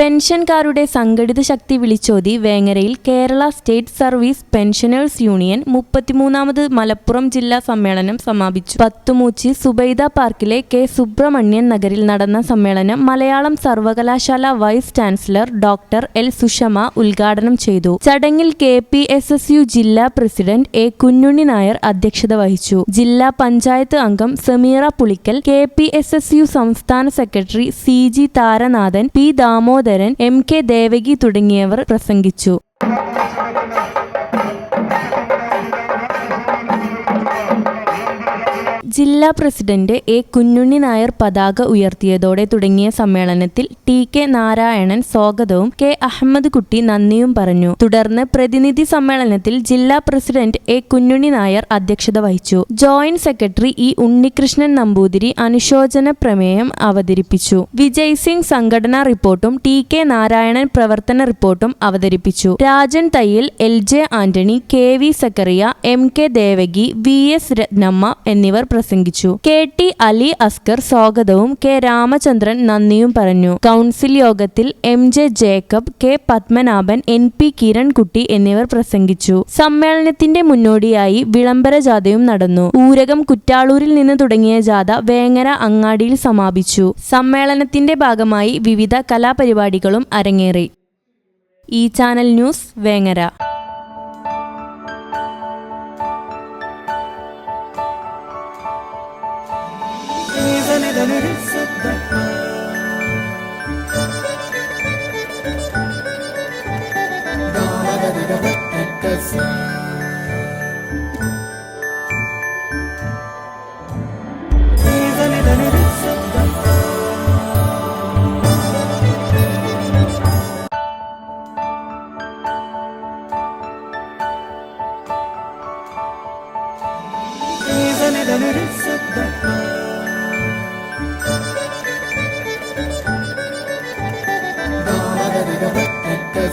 പെൻഷൻകാരുടെ സംഘടിത ശക്തി വിളിച്ചോതി വേങ്ങരയിൽ Kerala state service pensioners union മുപ്പത്തിമൂന്നാമത് Malappuram ജില്ലാ സമ്മേളനം സമാപിച്ചു. പത്തുമൂച്ചി സുബൈദ പാർക്കിലെ കെ സുബ്രഹ്മണ്യൻ നഗറിൽ നടന്ന സമ്മേളനം മലയാളം സർവകലാശാല vice chancellor doctor L Sushama ഉദ്ഘാടനം ചെയ്തു. ചടങ്ങിൽ K P S S U ജില്ലാ പ്രസിഡന്റ് എ കുഞ്ഞുണ്ണി നായർ അധ്യക്ഷത വഹിച്ചു. ജില്ലാ പഞ്ചായത്ത് അംഗം Sameera Pulikkal K P S S U സംസ്ഥാന secretary C G Tharanathan P Damodaran M K Devaki തുടങ്ങിയവർ പ്രസംഗിച്ചു ജില്ലാ പ്രസിഡന്റ് എ കുഞ്ഞുണ്ണി നായർ പതാക ഉയർത്തിയതോടെ തുടങ്ങിയ സമ്മേളനത്തിൽ ടി കെ നാരായണൻ സ്വാഗതവും കെ അഹമ്മദ് കുട്ടി നന്ദിയും പറഞ്ഞു. തുടർന്ന് പ്രതിനിധി സമ്മേളനത്തിൽ ജില്ലാ പ്രസിഡന്റ് എ കുഞ്ഞുണ്ണി നായർ അധ്യക്ഷത വഹിച്ചു. Joint secretary E Unnikrishnan Namboothiri അനുശോചന പ്രമേയം അവതരിപ്പിച്ചു. വിജയ് സിംഗ് സംഘടനാ റിപ്പോർട്ടും ടി കെ നാരായണൻ പ്രവർത്തന റിപ്പോർട്ടും അവതരിപ്പിച്ചു. Rajan Thayyil L J Antony K V Zachariah M K Devaki V S Ratnamma എന്നിവർ പ്രസംഗിച്ചു. കെ ടി അലി അസ്കർ സ്വാഗതവും കെ രാമചന്ദ്രൻ നന്ദിയും പറഞ്ഞു. കൗൺസിൽ യോഗത്തിൽ M J Jacob K Padmanabhan N P Kirankutty എന്നിവർ പ്രസംഗിച്ചു. സമ്മേളനത്തിന്റെ മുന്നോടിയായി വിളംബര ജാഥയും നടന്നു. ഊരകം കുറ്റാളൂരിൽ നിന്ന് തുടങ്ങിയ ജാഥ വേങ്ങര അങ്ങാടിയിൽ സമാപിച്ചു. സമ്മേളനത്തിന്റെ ഭാഗമായി വിവിധ കലാപരിപാടികളും അരങ്ങേറി. ഈ channel news Vengara. Gelir hissetmek döneriz sıddık